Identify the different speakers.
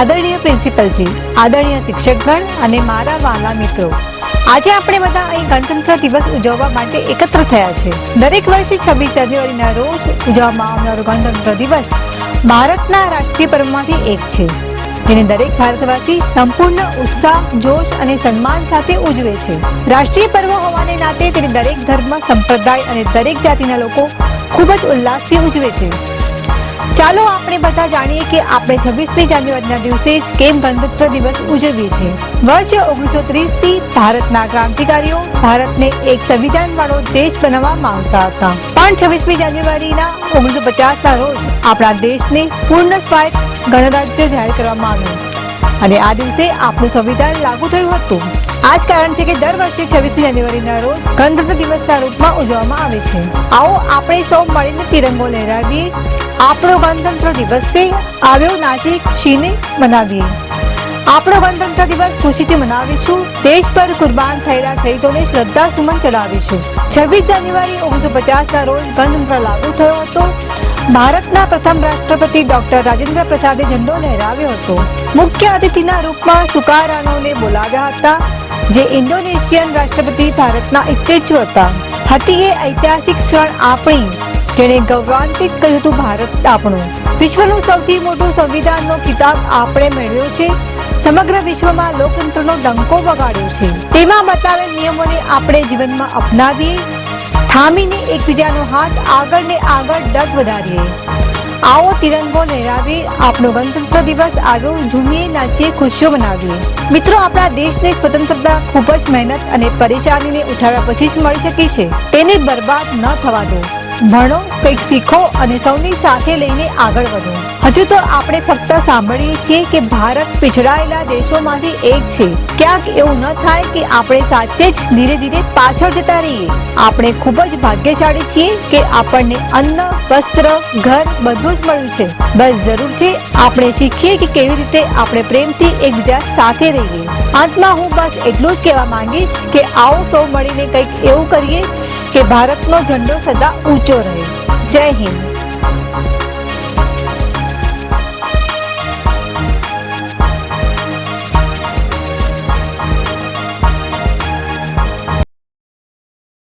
Speaker 1: આદરણીય પ્રિન્સિપલજી, આદરણીય શિક્ષકગણ અને મારા વાલા મિત્રો. આજે આપણે બધા અહીં ગણતંત્ર દિવસ ઉજવવા માટે એકત્ર થયા છે. દરેક વર્ષે છવ્વીસ જાન્યુઆરીના રોજ ઉજવવામાં આવનારો ગણતંત્ર દિવસ ભારતના રાષ્ટ્રીય પર્વમાંથી એક છે, જેને દરેક ભારતવાસી સંપૂર્ણ ઉત્સાહ, જોશ અને સન્માન સાથે ઉજવે છે. રાષ્ટ્રીય પર્વ હોવાને નાતે તેને દરેક ધર્મ, સંપ્રદાય અને દરેક જાતિના લોકો ખૂબ જ ઉલ્લાસથી ઉજવે છે. ચાલો આપણે બધા જાણીએ કે આપણે છવ્વીસમી જાન્યુઆરીના દિવસે જ કેમ ગણતંત્ર દિવસ ઉજવીએ છીએ. વર્ષ ઓગણીસો ત્રીસથી ભારતના ક્રાંતિકારીઓ ભારતને એક સંવિધાન વાળો દેશ બનાવવા માંગતા હતા. પણ છવ્વીસમી જાન્યુઆરીના ઓગણીસો પચાસ ના રોજ આપણા દેશને પૂર્ણ સ્વાયત્ત ગણરાજ્ય જાહેર કરવામાં આવ્યું. અને આ દિવસે આપણું સંવિધાન લાગુ થયું હતું. આ જ કારણ છે કે દર વર્ષે છવ્વીસમી જાન્યુઆરીના રોજ ગણતંત્ર દિવસના રૂપમાં ઉજવવામાં આવે છે. આવો આપણે સૌ મળીને તિરંગો લહેરાવીએ. આપણો ગણતંત્ર દિવસ છે. આવ્યો નાચી ખુશીને મનાવીએ. આપણો ગણતંત્ર દિવસ ખુશીથી મનાવીશું. દેશ પર કુરબાન થયેલા શહીદોને શ્રદ્ધા સુમન ચડાવીશું. છવ્વીસ જાન્યુઆરી ઓગણીસો પચાસ ના રોજ ગણતંત્ર લાગુ થયો હતો. ભારતના પ્રથમ રાષ્ટ્રપતિ ડોક્ટર રાજેન્દ્ર પ્રસાદે ઝંડો લહેરાવ્યો હતો. મુખ્ય અતિથિના રૂપમાં સુકારાનોને બોલાવ્યા હતા, જે ઇન્ડોનેશિયન રાષ્ટ્રપતિ ભારતના સ્ટેચ્યુ હતા. હતી એ ઐતિહાસિક ક્ષણ આપણી, જેણે ગૌરવાન્વિત કર્યું હતું ભારત આપણું. વિશ્વનું સૌથી મોટું સંવિધાનનો ખિતાબ આપણે મેળવ્યો છે. સમગ્ર વિશ્વમાં લોકતંત્રનો ડંકો વગાડ્યો છે. તેમાં બતાવેલ નિયમોને આપણે જીવનમાં અપનાવીએ થામીને એકબીજાનો હાથ આગળ ને આગળ ડગ વધારીએ. આવો તિરંગો લહેરાવી આપણો ગણતંત્ર દિવસ આવ્યો ઝૂમીએ, નાચીએ, ખુશીઓ મનાવીએ. મિત્રો, આપણા દેશને સ્વતંત્રતા ખૂબ જ મહેનત અને પરેશાનીને ઉઠાવ્યા પછી જ મળી શકી છે. તેને બરબાદ ન થવા દો. ભણો કંઈક શીખો અને સૌની સાથે લઈને આગળ વધો. હજુ તો આપણે ફક્ત સાંભળીએ છીએ કે ભારત પિછડાયેલા દેશોમાંથી એક છે. ક્યાંક એવું ન થાય કે આપણે સાચે જ ધીરે ધીરે પાછળ જતા રહીએ. આપણે ખૂબ જ ભાગ્યશાળી છીએ કે આપણને અન્ન, વસ્ત્ર, ઘર બધું જ મળ્યું છે. બસ જરૂર છે, આપણે શીખીએ કે કેવી રીતે આપણે પ્રેમથી એકબીજા સાથે રહીએ. અંતમાં હું બસ એટલું જ કહેવા માંગીશ કે આવો સૌ મળીને કંઈક એવું કરીએ કે ભારતનો ઝંડો સદા ઊંચો રહે. જય હિન્દ.